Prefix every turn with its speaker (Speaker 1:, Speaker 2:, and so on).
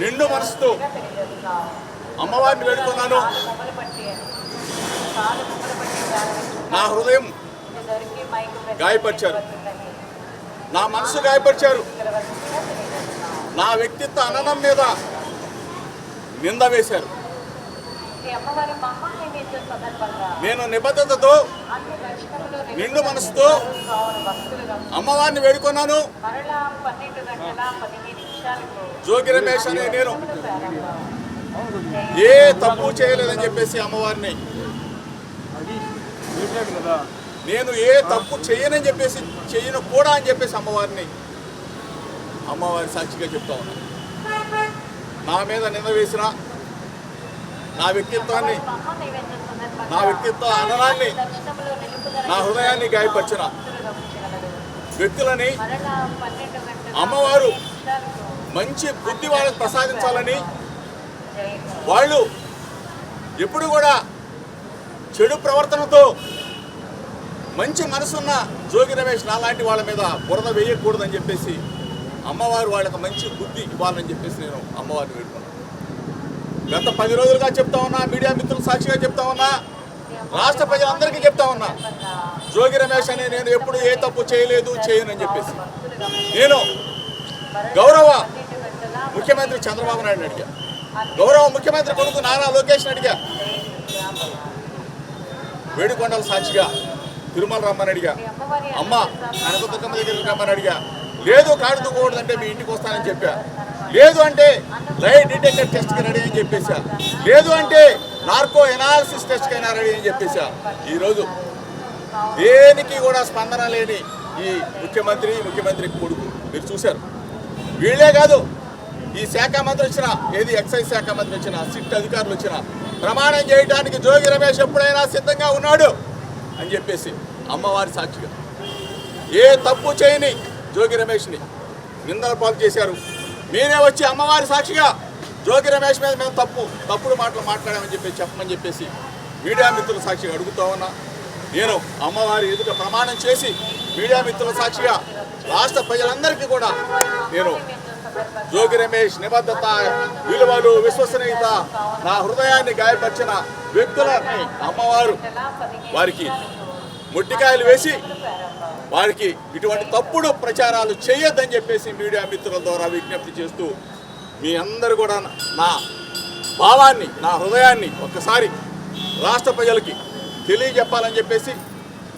Speaker 1: నిండు మనసుతో అమ్మవారిని వేడుకున్నాను. నా హృదయం గాయపరిచారు. నా మనసు గాయపరిచారు. నా వ్యక్తిత్వ అననం మీద నింద వేశారు.
Speaker 2: అమ్మవారి
Speaker 1: నేను నిబద్ధతతో నిండు మనసుతో అమ్మవారిని వేడుకున్నాను.
Speaker 2: మరలా పన్నెండు
Speaker 1: జోగి రమేష్ అనే నేను ఏ తప్పు చేయలేదని చెప్పేసి అమ్మవారిని నేను ఏ తప్పు చేయనని చెప్పేసి చేయను కూడా అని చెప్పేసి అమ్మవారిని అమ్మవారి సాక్షిగా చెప్తా ఉన్నాను నా మీద నిన్న వేసిన నా వ్యక్తిత్వాన్ని నా వ్యక్తిత్వ
Speaker 2: నిలుపుదల
Speaker 1: నా హృదయాన్ని గాయపరిచిన వ్యక్తులని అమ్మవారు మంచి బుద్ధి వాళ్ళకి ప్రసాదించాలని. వాళ్ళు ఎప్పుడు కూడా చెడు ప్రవర్తనతో మంచి మనసున్న జోగి రమేష్ నాలాంటి వాళ్ళ మీద బురద వేయకూడదని చెప్పేసి అమ్మవారు వాళ్ళకి మంచి బుద్ధి ఇవ్వాలని చెప్పేసి నేను అమ్మవారిని వేడుకున్నాను గత పది రోజులుగా చెప్తా ఉన్నా మీడియా మిత్రులు సాక్షిగా చెప్తా ఉన్నా రాష్ట్ర ప్రజలందరికీ చెప్తా ఉన్నా జోగి రమేష్ అనే నేను ఎప్పుడు ఏ తప్పు చేయలేదు చేయను అని చెప్పేసి. నేను గౌరవ ముఖ్యమంత్రి చంద్రబాబు నాయుడు అడిగా. గౌరవ ముఖ్యమంత్రి కొడుకు నారా లోకేష్ అడిగా. వేడుకొండల సాక్షిగా తిరుమల రమ్మని అడిగా. అమ్మ కనకదుర్గమ్మ దగ్గరికి రమ్మని అడిగా. లేదు కాడుకోకూడదంటే మీ ఇంటికి వస్తానని చెప్పా. లేదు అంటే లై డిటెక్టర్ టెస్ట్కి రెడీ అని చెప్పేసా లేదు అంటే నార్కో ఎనాలిసిస్ టెస్ట్కి అయినా రెడీ అని చెప్పేసా ఈరోజు దేనికి కూడా స్పందన లేని ఈ ముఖ్యమంత్రి ముఖ్యమంత్రి కొడుకు. మీరు చూశారు. వీళ్ళే కాదు ఈ శాఖ మంత్రి వచ్చిన ఏది ఎక్సైజ్ శాఖ మంత్రి వచ్చిన సిట్ అధికారులు వచ్చిన ప్రమాణం చేయడానికి జోగి రమేష్ ఎప్పుడైనా సిద్ధంగా ఉన్నాడు అని చెప్పేసి అమ్మవారి సాక్షిగా. ఏ తప్పు చేయని జోగి రమేష్ని నిందల పాలు చేశారు. మీరే వచ్చి అమ్మవారి సాక్షిగా జోగి రమేష్ మీద మేము తప్పు తప్పుడు మాటలు మాట్లాడామని చెప్పి చెప్పమని చెప్పేసి మీడియా మిత్రుల సాక్షిగా అడుగుతా ఉన్నా. నేను అమ్మవారి ఎదుట ప్రమాణం చేసి మీడియా మిత్రుల సాక్షిగా రాష్ట్ర ప్రజలందరికీ కూడా నేను జోగి రమేష్ నిబద్ధత విలువలు విశ్వసనీయత నా హృదయాన్ని గాయపరిచిన వ్యక్తులని అమ్మవారు వారికి ముట్టికాయలు వేసి వారికి ఇటువంటి తప్పుడు ప్రచారాలు చేయొద్దని చెప్పేసి మీడియా మిత్రుల ద్వారా విజ్ఞప్తి చేస్తూ మీ అందరూ కూడా నా భావాన్ని నా హృదయాన్ని ఒక్కసారి రాష్ట్ర ప్రజలకి తెలియజెప్పాలని చెప్పేసి